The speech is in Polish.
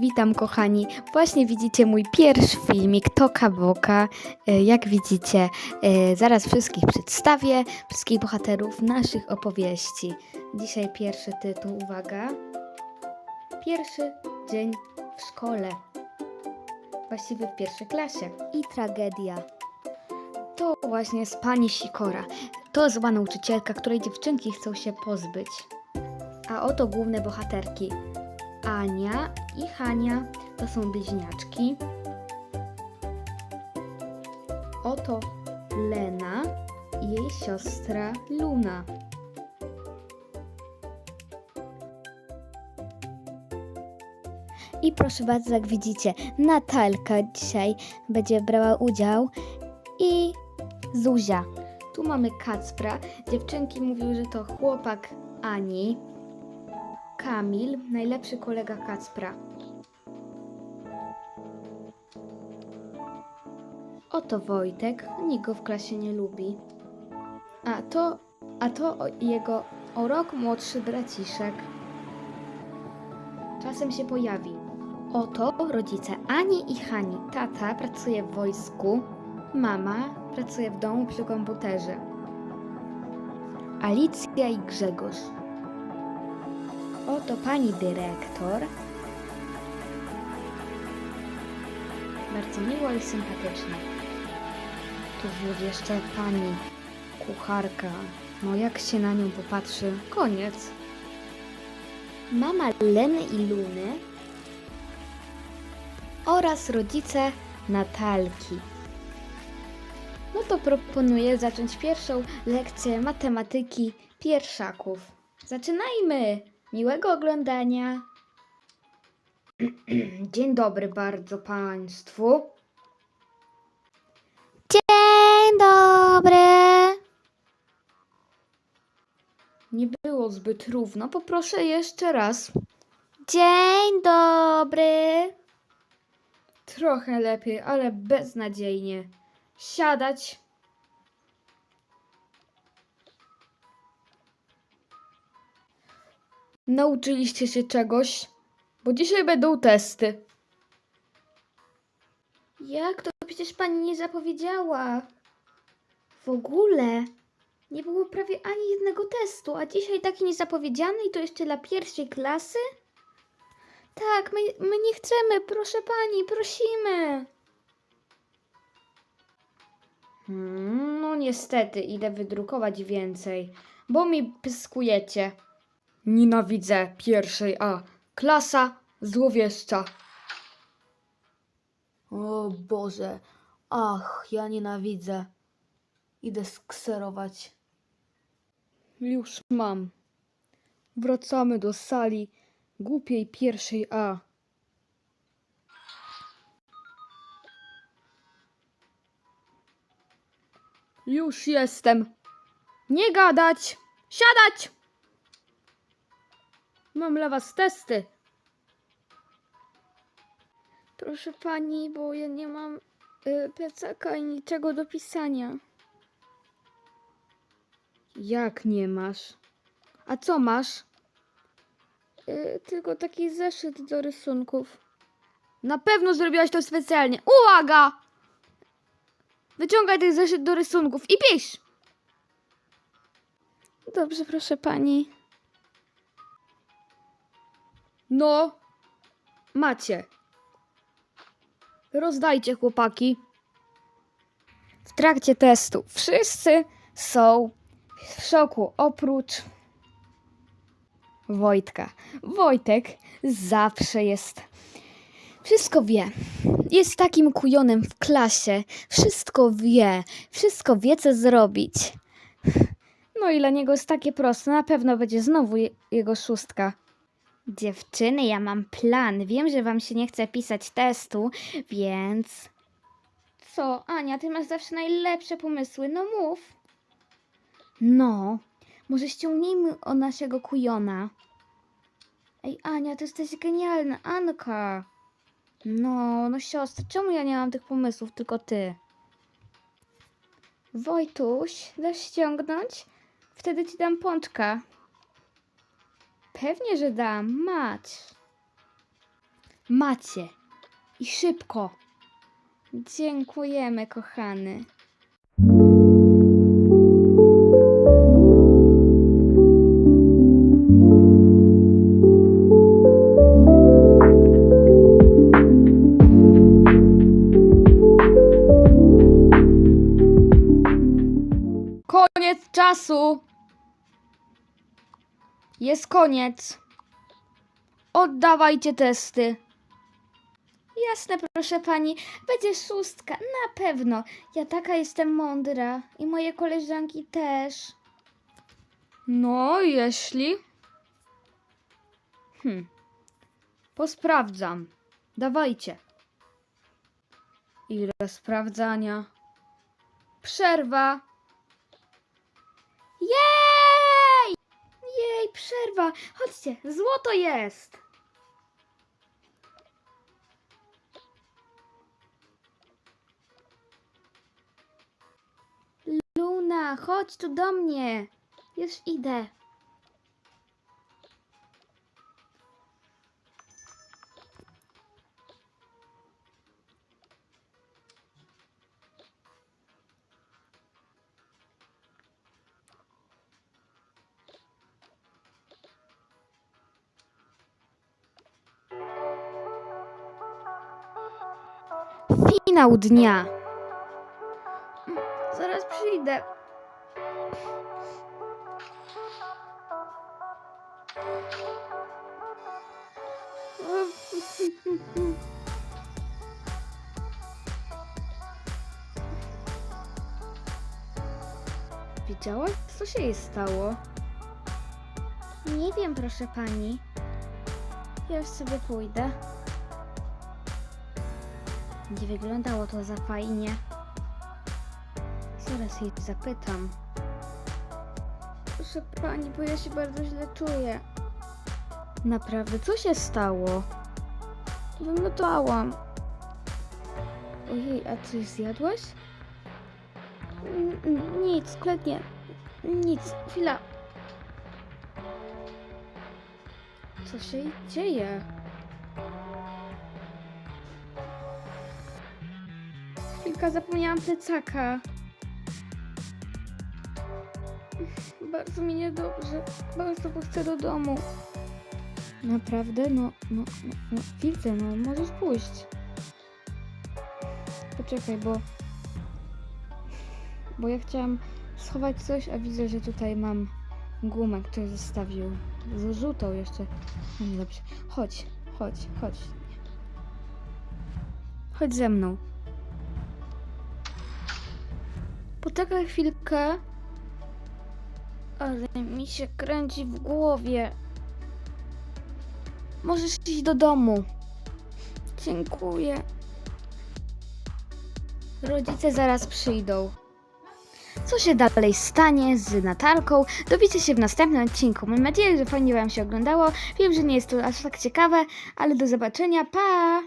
Witam kochani. Właśnie widzicie mój pierwszy filmik Toka Boka. E, Jak widzicie, e, zaraz wszystkich przedstawię, wszystkich bohaterów naszych opowieści. Dzisiaj pierwszy tytuł, uwaga. Pierwszy dzień w szkole. Właściwie w pierwszej klasie. I tragedia. To właśnie jest pani Sikora. To zła nauczycielka, której dziewczynki chcą się pozbyć. A oto główne bohaterki. Ania i Hania to są bliźniaczki. Oto Lena i jej siostra Luna. I proszę bardzo, jak widzicie, Natalka dzisiaj będzie brała udział i Zuzia. Tu mamy Kacpra. Dziewczynki mówiły, że to chłopak Ani. Kamil, najlepszy kolega Kacpra. Oto Wojtek, nikt go w klasie nie lubi. A to, a to jego o rok młodszy braciszek. Czasem się pojawi. Oto rodzice Ani i Hani. Tata pracuje w wojsku, mama pracuje w domu przy komputerze. Alicja i Grzegorz. Oto pani dyrektor. Bardzo miła i sympatyczna. Tu jeszcze pani kucharka. No jak się na nią popatrzy, koniec. Mama Leny i Luny oraz rodzice Natalki. No to proponuję zacząć pierwszą lekcję matematyki pierwszaków. Zaczynajmy! Miłego oglądania. Dzień dobry bardzo Państwu. Dzień dobry. Nie było zbyt równo. Poproszę jeszcze raz. Dzień dobry. Trochę lepiej, ale beznadziejnie. Siadać. Nauczyliście się czegoś? Bo dzisiaj będą testy. Jak to przecież pani nie zapowiedziała? W ogóle nie było prawie ani jednego testu, a dzisiaj taki niezapowiedziany i to jeszcze dla pierwszej klasy? Tak, my, my nie chcemy, proszę pani, prosimy. Hmm, no niestety, idę wydrukować więcej, bo mi pyskujecie. Nienawidzę pierwszej A. Klasa złowieszcza. O Boże, ach, ja nienawidzę. Idę skserować. Już mam. Wracamy do sali głupiej pierwszej A. Już jestem. Nie gadać! Siadać! Mam dla was testy. Proszę pani, bo ja nie mam y, plecaka i niczego do pisania. Jak nie masz? A co masz? Y, tylko taki zeszyt do rysunków. Na pewno zrobiłaś to specjalnie. Uwaga! Wyciągaj ten zeszyt do rysunków i pisz! Dobrze, proszę pani. No, macie. Rozdajcie, chłopaki. W trakcie testu wszyscy są w szoku, oprócz Wojtka. Wojtek zawsze jest. Wszystko wie. Jest takim kujonem w klasie. Wszystko wie. Wszystko wie, co zrobić. No i dla niego jest takie proste. Na pewno będzie znowu je, jego szóstka. Dziewczyny, ja mam plan. Wiem, że wam się nie chce pisać testu, więc. Co, Ania, ty masz zawsze najlepsze pomysły. No mów. No, może ściągnijmy o naszego kujona. Ej, Ania, ty jesteś genialna. Anka. No, no siostra, czemu ja nie mam tych pomysłów, tylko ty? Wojtuś, dasz ściągnąć? Wtedy ci dam pączka. Pewnie, że dam. Mać. Macie. I szybko. Dziękujemy, kochany. Koniec czasu. Jest koniec. Oddawajcie testy. Jasne, proszę pani, będzie szóstka, na pewno. Ja taka jestem mądra i moje koleżanki też. No, jeśli. Hm. Posprawdzam. Dawajcie. Ile sprawdzania? Przerwa. Jej! Przerwa. Chodźcie, złoto jest. Luna, chodź tu do mnie. Już idę. Finał dnia. Zaraz przyjdę. Widziałaś, co się jej stało? Nie wiem, proszę pani. Ja już sobie pójdę. Nie wyglądało to za fajnie. Zaraz jej zapytam. Proszę pani, bo ja się bardzo źle czuję. Naprawdę, co się stało? Wymiotałam. Ojej, a coś zjadłaś? N- nic, kompletnie. Nic, chwila. Co się dzieje? Zapomniałam plecaka. Bardzo mi niedobrze. Bardzo bo chcę do domu. Naprawdę? No, no, no, no. Chwilkę, no, możesz pójść. Poczekaj, bo... Bo ja chciałam schować coś, a widzę, że tutaj mam gumę, który zostawił. Zrzucał jeszcze. No niedobrze. Chodź, chodź, chodź. Chodź ze mną. Poczekaj chwilkę. Ale mi się kręci w głowie. Możesz iść do domu. Dziękuję. Rodzice zaraz przyjdą. Co się dalej stanie z Natalką, dowiecie się w następnym odcinku. Mam nadzieję, że fajnie Wam się oglądało. Wiem, że nie jest to aż tak ciekawe, ale do zobaczenia. Pa!